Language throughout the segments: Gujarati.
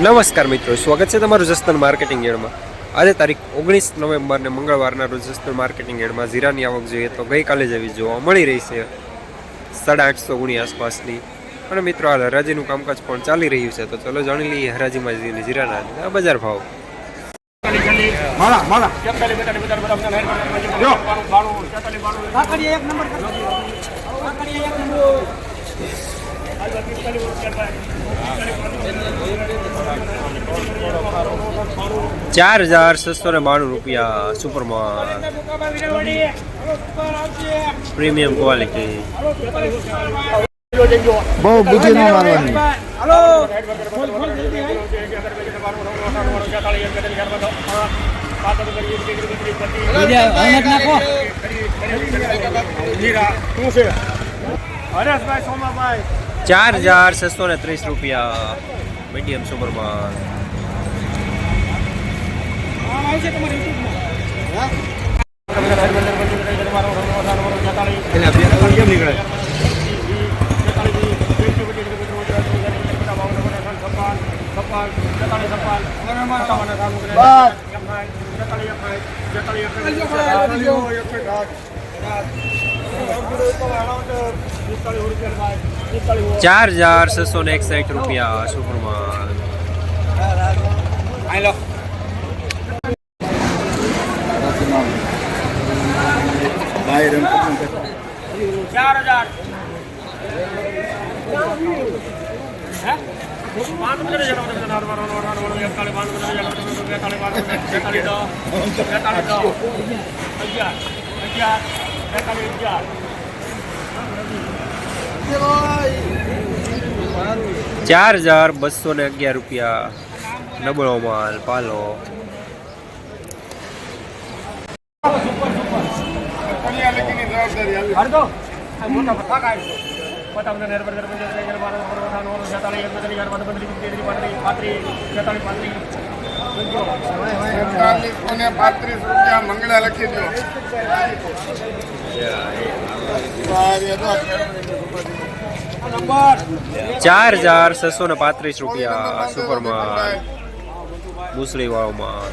નમસ્કાર મિત્રો સ્વાગત છે તમારું જસ્તન માર્કેટિંગ એડમાં. આજે તારીખ ઓગણીસ નવેમ્બરને મંગળવારના રોજ જસ્તન માર્કેટિંગ એડમાં જીરાની આવક જોઈએ તો ગઈકાલે જેવી જોવા મળી રહી છે. સાડા આઠસો ગુણી આસપાસની. અને મિત્રો હાલ હરાજીનું કામકાજ પણ ચાલી રહ્યું છે તો ચલો જાણી લઈએ હરાજીમાં જઈને જીરાના બજાર ભાવ. માલા માલા ચાર હજાર છસો ને બાણું રૂપિયા સુપરમાં પ્રીમિયમ ક્વોલિટી. બહુ બુદ્ધિ ન મારવાની. ચાર હજાર છસો ને ત્રીસ રૂપિયા મીડિયમ સુપરમાં ચાર હજાર છસો ને એકસાઠ રૂપિયા સુપરમાં ચાર હજાર ચાર બસો ને અગિયાર રૂપિયા. નબળો માલ પાલો. અને પાંત્રીસ રૂપિયા મંગળા લખી દો ચાર હજાર છસો ને પાંત્રીસ રૂપિયા સુપર માલ મુસળી વાળો માલ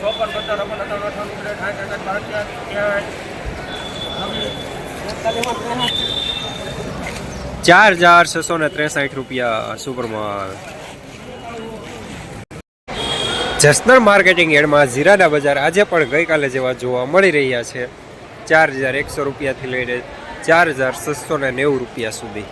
ચોપન પચાસ રમણ અઠાવન અઠાવન સાઠ અઠાવન ભારત ચાર હજાર છસો ને ત્રેસઠ રૂપિયા સુપર માલ જસનર માર્કેટિંગ એડમાં જીરાના બજાર આજે પણ ગઈકાલે જેવા જોવા મળી રહ્યા છે. ચાર હજાર એકસો રૂપિયાથી લઈને ચાર હજાર છસો ને નેવું રૂપિયા સુધી.